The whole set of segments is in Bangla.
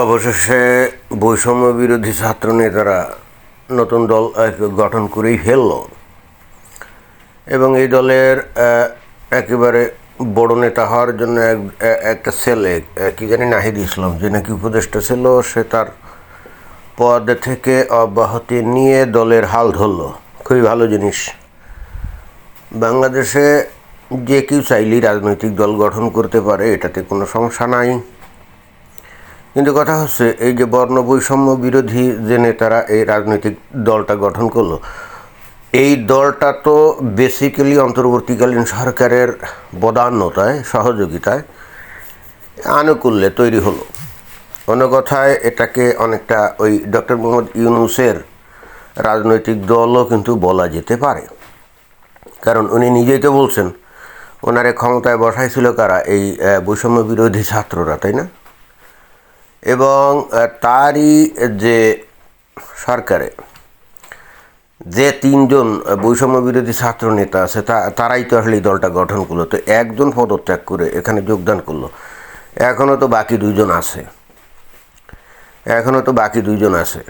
অবশেষে বৈষম্য বিরোধী ছাত্র নেতারা নতুন দল গঠন করেই ফেলল। এবং এই দলের একেবারে বড় নেতা হওয়ার জন্য এক- একটা ছেলে কি জানি নাহিদ ইসলাম, যে নাকি উপদেষ্টা ছিল, সে তার পদ থেকে অব্যাহতি নিয়ে দলের হাল ধরল। খুবই ভালো জিনিস। বাংলাদেশে যে কেউ চাইলেই রাজনৈতিক দল গঠন করতে পারে, এটাতে কোনো সমস্যা নাই। কিন্তু কথা হচ্ছে, এই যে বর্ণ বৈষম্য বিরোধী যে নেতারা এই রাজনৈতিক দলটা গঠন করল, এই দলটা তো বেসিক্যালি অন্তর্বর্তীকালীন সরকারের বদান্যতায়, সহযোগিতায় আনুকূল্যে তৈরি হলো। অন্য কথায়, এটাকে অনেকটা ওই ডক্টর মোহাম্মদ ইউনুসের রাজনৈতিক দলও কিন্তু বলা যেতে পারে। কারণ উনি নিজেই তো বলছেন, ওনারে ক্ষমতায় বসাইছিল কারা? এই বৈষম্য বিরোধী ছাত্ররা, তাই না? এবং তারই যে সরকারে যে তিনজন বৈষম্য বিরোধী ছাত্র নেতা আছে তারাই তো আসলে এই দলটা গঠন করল। তো একজন পদত্যাগ করে এখানে যোগদান করল। এখনও তো বাকি দুইজন আছে। এখনও তো বাকি দুইজন আছে।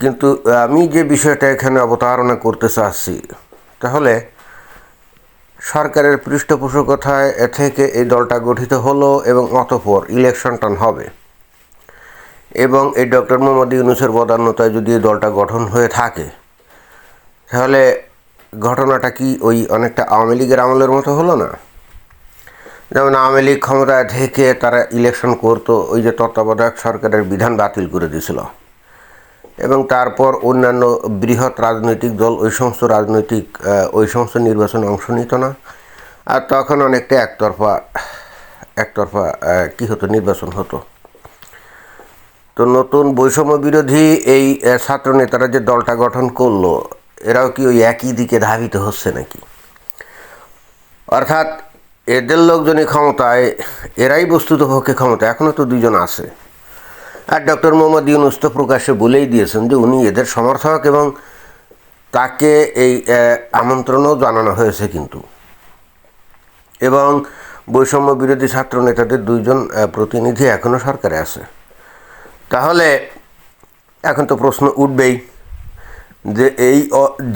কিন্তু আমি যে বিষয়টা এখানে অবতারণা করতে চাচ্ছি, তাহলে সরকারের পৃষ্ঠপোষকতায় এ থেকে এই দলটা গঠিত হলো এবং অতঃপর ইলেকশন টান হবে। এবং এই ডক্টর মোহাম্মদ ইউনুসের বদান্যতায় যদি এই দলটা গঠন হয়ে থাকে, তাহলে ঘটনাটা কি ওই অনেকটা আওয়ামী লীগের আমলের মতো হলো না? যেমন আওয়ামী লীগ ক্ষমতায় থেকে তারা ইলেকশন করতো, ওই যে তত্ত্বাবধায়ক সরকারের বিধান বাতিল করে দিয়েছিল। এবং তারপর অন্যান্য বৃহৎ রাজনৈতিক দল, ওই সমস্ত রাজনৈতিক ওই সমস্ত নির্বাচনে অংশ নিত না। আর তখন অনেকটা একতরফা একতরফা কী হতো, নির্বাচন হতো। তো নতুন বৈষম্য বিরোধী এই ছাত্র নেতারা যে দলটা গঠন করল, এরাও কি ওই একই দিকে ধাবিত হচ্ছে নাকি? অর্থাৎ এদের লোকজনই ক্ষমতায়, এরাই বস্তুত পক্ষে ক্ষমতা এখনও তো দুজন আছে। আর ডক্টর মোহাম্মদ ইউনুস তো প্রকাশ্যে বলেই দিয়েছেন যে উনি এদের সমর্থক এবং তাকে এই আমন্ত্রণও জানানো হয়েছে কিন্তু। এবং বৈষম্য বিরোধী ছাত্র নেতাদের দুইজন প্রতিনিধি এখনও সরকারে আছে। তাহলে এখন তো প্রশ্ন উঠবেই যে এই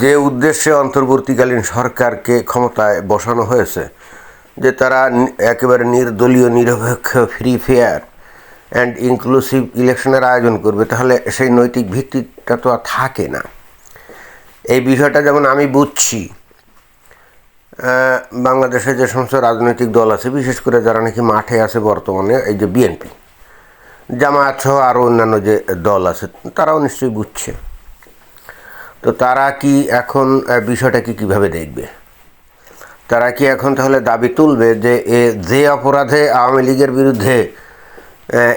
যে উদ্দেশ্যে অন্তর্বর্তীকালীন সরকারকে ক্ষমতায় বসানো হয়েছে যে তারা একেবারে নির্দলীয়, নিরপেক্ষ ফ্রি ফেয়ার অ্যান্ড ইনক্লুসিভ ইলেকশনের আয়োজন করবে, তাহলে সেই নৈতিক ভিত্তিটা তো আর থাকে না। এই বিষয়টা যেমন আমি বুঝছি বাংলাদেশে যে সমস্ত রাজনৈতিক দল আছে, বিশেষ করে যারা নাকি মাঠে আছে বর্তমানে, এই যে বিএনপি জামায়াত সহ আরও অন্যান্য যে দল আছে, তারাও নিশ্চয়ই বুঝছে। তো তারা কি এখন বিষয়টাকে কীভাবে দেখবে? তারা কি এখন তাহলে দাবি তুলবে যে এ যে অপরাধে আওয়ামী লীগের বিরুদ্ধে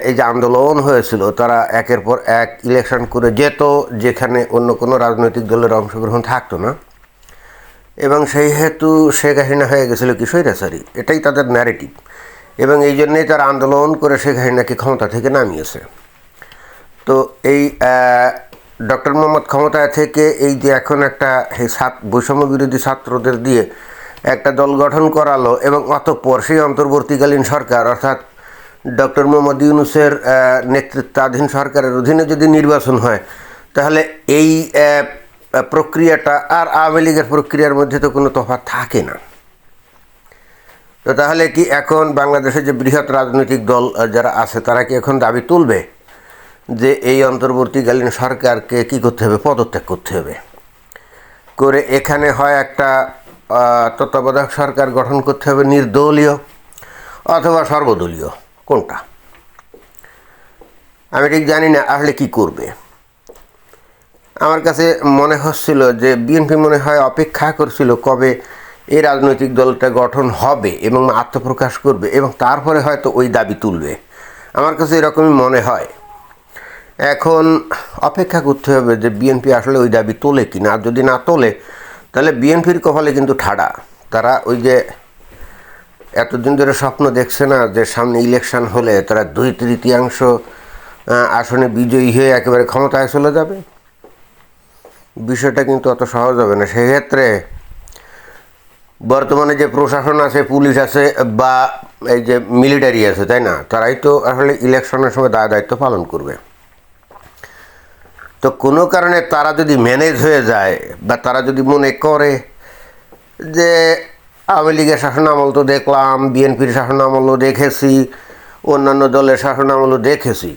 এই যে আন্দোলন হয়েছিল, তারা একের পর এক ইলেকশন করে যেত, যেখানে অন্য কোনো রাজনৈতিক দলের অংশগ্রহণ থাকতো না। এবং সেই হেতু শেখ হাসিনা হয়ে গেছিল কি স্বৈরাচারী, এটাই তাদের ন্যারেটিভ এবং এই জন্যেই তারা আন্দোলন করে শেখ হাসিনাকে ক্ষমতা থেকে নামিয়েছে। তো এই ডক্টর মোহাম্মদ ক্ষমতায় থেকে এই যে এখন একটা বৈষম্য বিরোধী ছাত্রদের দিয়ে একটা দল গঠন করালো, এবং অতঃপর সেই অন্তর্বর্তীকালীন সরকার, অর্থাৎ ডক্টর মোহাম্মদ ইউনুসের নেতৃত্বাধীন সরকারের অধীনে যদি নির্বাচন হয়, তাহলে এই প্রক্রিয়াটা আর আওয়ামী লীগের প্রক্রিয়ার মধ্যে তো কোনো তফাৎ থাকে না। তো তাহলে কি এখন বাংলাদেশের যে বৃহৎ রাজনৈতিক দল যারা আছে, তারা কি এখন দাবি তুলবে যে এই অন্তর্বর্তীকালীন সরকারকে কি করতে হবে, পদত্যাগ করতে হবে? করে এখানে হয় একটা তত্ত্বাবধায়ক সরকার গঠন করতে হবে নির্দলীয় অথবা সর্বদলীয়। কোনটা? আমি ঠিক জানি না, আসলে কি করবে। আমার কাছে মনে হচ্ছিল যে বিএনপি মনে হয় অপেক্ষা করছিল কবে এই রাজনৈতিক দলটা গঠন হবে এবং আত্মপ্রকাশ করবে এবং তারপরে হয়তো ওই দাবি তুলবে। আমার কাছে এরকমই মনে হয়। এখন অপেক্ষা করতে হবে যে বিএনপি আসলে ওই দাবি তোলে কি না আর যদি না তোলে, তাহলে বিএনপির কপালে কিন্তু ঠাডা। তারা ওই যে এতদিন ধরে স্বপ্ন দেখছে না যে সামনে ইলেকশন হলে তারা দুই তৃতীয়াংশ আসনে বিজয়ী হয়ে একেবারে ক্ষমতায় চলে যাবে? বিষয়টা কিন্তু অত সহজ হবে না। সেক্ষেত্রে বর্তমানে যে প্রশাসন আছে, পুলিশ আছে বা এই যে মিলিটারি আছে, তাই না? তারাই তো আসলে ইলেকশনের সময় দায় দায়িত্ব পালন করবে। তো কোনো কারণে তারা যদি ম্যানেজ হয়ে যায় বা তারা যদি মনে করে যে আওয়ামী লীগের শাসনামল তো দেখলাম, বিএনপির শাসনামলও দেখেছি, অন্যান্য দলের শাসনামলও দেখেছি।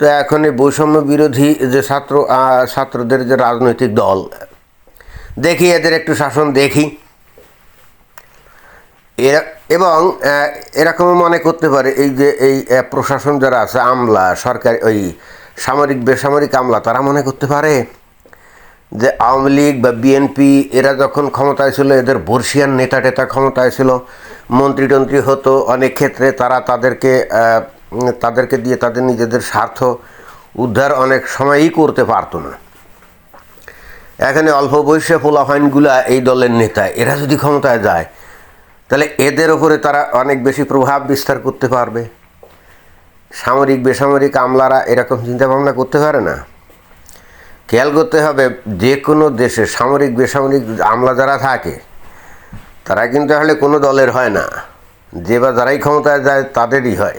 তো এখন এই বৈষম্য বিরোধী যে ছাত্র ছাত্রদের যে রাজনৈতিক দল, দেখি এদের একটু শাসন দেখি। এবং এরকমও মনে করতে পারে, এই যে, এই প্রশাসন যারা আছে, আমলা, সরকারি, ওই সামরিক, বেসামরিক আমলা, তারা মনে করতে পারে যে আওয়ামী লীগ বা বিএনপি, এরা যখন ক্ষমতায় ছিল, এদের বর্ষিয়ান নেতা টেতা ক্ষমতায় ছিল মন্ত্রী টন্ত্রী হতো, অনেক ক্ষেত্রে তারা তাদেরকে তাদেরকে দিয়ে তাদের নিজেদের স্বার্থ উদ্ধার অনেক সময়ই করতে পারতো না। এখানে অল্প বয়সে পোলাফাইনগুলা এই দলের নেতা, এরা যদি ক্ষমতায় যায়, তাহলে এদের ওপরে তারা অনেক বেশি প্রভাব বিস্তার করতে পারবে। সামরিক, বেসামরিক আমলারা এরকম চিন্তাভাবনা করতে পারে না। খেয়াল করতে হবে যে কোনো দেশে সামরিক, বেসামরিক আমলা যারা থাকে, তারা কিন্তু আসলে কোনো দলের হয় না। যে বা যারাই ক্ষমতায় যায়, তাদেরই হয়।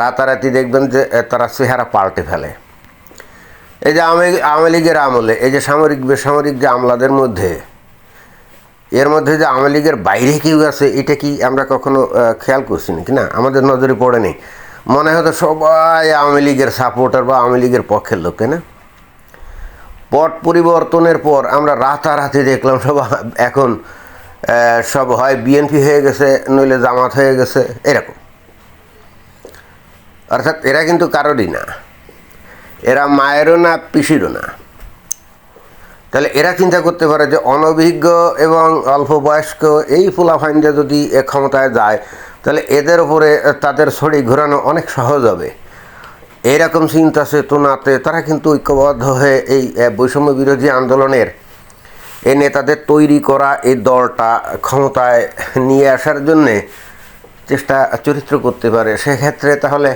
রাতারাতি দেখবেন যে তারা চেহারা পাল্টে ফেলে। এই যে আওয়ামী লীগের আমলে, এই যে সামরিক, বেসামরিক যে আমলাদের মধ্যে, এর মধ্যে যে আওয়ামী লীগের বাইরে কেউ আছে, এটা কি আমরা কখনো খেয়াল করছি নাকি? না, আমাদের নজরে পড়ে নেই। মনে হতো সবাই আওয়ামী লীগের সাপোর্টার বা আওয়ামী লীগের পক্ষের লোক না? পট পরিবর্তনের পর আমরা রাতারাতি দেখলাম, সব এখন সব হয় বিএনপি হয়ে গেছে, নইলে জামাত হয়ে গেছে, এরকম। অর্থাৎ এরা কিন্তু কারোরই না। এরা মায়েরও না, পিসিরও না। তাহলে এরা চিন্তা করতে পারে যে অনভিজ্ঞ এবং অল্প বয়স্ক, এই ফুলাফাইনরা যদি এ ক্ষমতায় যায়, তাহলে এদের উপরে তাদের ছড়ি ঘোরানো অনেক সহজ হবে। এইরকম চিন্তা চেতনাতে তারা কিন্তু ঐক্যবদ্ধ হয়ে এই বৈষম্য বিরোধী আন্দোলনের এই নেতাদের তৈরি করা এই দলটা ক্ষমতায় নিয়ে আসার জন্যে চেষ্টা, চরিত্র করতে পারে। সেক্ষেত্রে তাহলে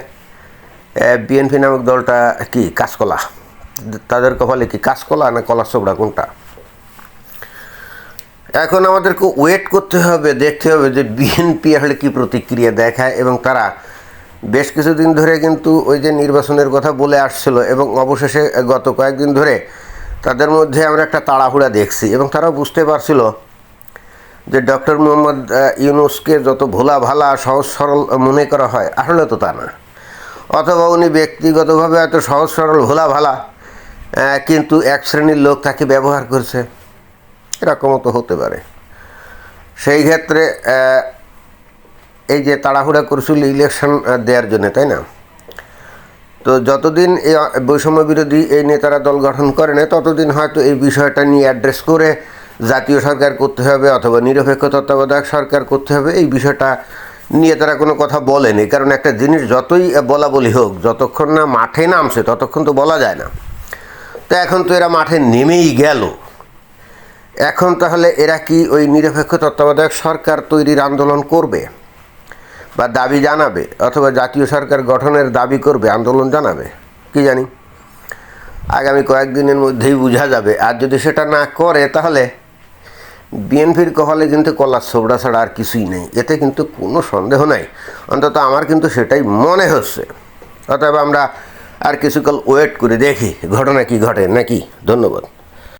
বিএনপি নামক দলটা কি? কাঁচকলা। তাদের কপালে কি কাঁচকলা না কলার চোবড়া কোনটা? এখন আমাদেরকে ওয়েট করতে হবে, দেখতে হবে যে বিএনপি আসলে কী প্রতিক্রিয়া দেখায় এবং তারা বেশ কিছুদিন ধরে কিন্তু ওই যে নির্বাচনের কথা বলে আসছিল এবং অবশেষে গত কয়েকদিন ধরে তাদের মধ্যে আমরা একটা তাড়াহুড়া দেখছি এবং তারাও বুঝতে পারছিল যে ডক্টর মোহাম্মদ ইউনুসকে যত ভোলা ভালা সহজ সরল মনে করা হয়, আসলে তো তা না। অথবা উনি ব্যক্তিগতভাবে এত সহজ সরল ভোলা ভালা কিন্তু এক শ্রেণির লোক তাকে ব্যবহার করছে। এরকমও তো হতে পারে। সেই ক্ষেত্রে এই যে তাড়াহুড়া করছিল ইলেকশন দেওয়ার জন্য, তাই না? তো যতদিন এই বৈষম্য বিরোধী এই নেতারা দল গঠন করে না, ততদিন হয়তো এই বিষয়টা নিয়ে অ্যাড্রেস করে জাতীয় সরকার করতে হবে অথবা নিরপেক্ষ তত্ত্বাবধায়ক সরকার করতে হবে, এই বিষয়টা নিয়ে তারা কোনো কথা বলেনি। কারণ একটা জিনিস যতই বলা বলি হোক, যতক্ষণ না মাঠে নামছে, ততক্ষণ তো বলা যায় না। তো এখন তো এরা মাঠে নেমেই গেল। এখন তাহলে এরা কি ওই নিরপেক্ষ তত্ত্বাবধায়ক সরকার তৈরির আন্দোলন করবে? বা দাবি জানাবে অথবা জাতীয় সরকার গঠনের দাবি করবে, আন্দোলন জানাবে, কি জানি। আগামী কয়েকদিনের মধ্যেই বোঝা যাবে। আর যদি সেটা না করে, তাহলে বিএনপির কপালে কিন্তু কলার সোবড়া ছাড়া আর কিছুই নেই। এতে কিন্তু কোনো সন্দেহ নাই। অন্তত আমার কিন্তু সেটাই মনে হচ্ছে। অতএব আমরা আর কিছুকাল ওয়েট করে দেখি, ঘটনা কি ঘটে, নাকি? ধন্যবাদ।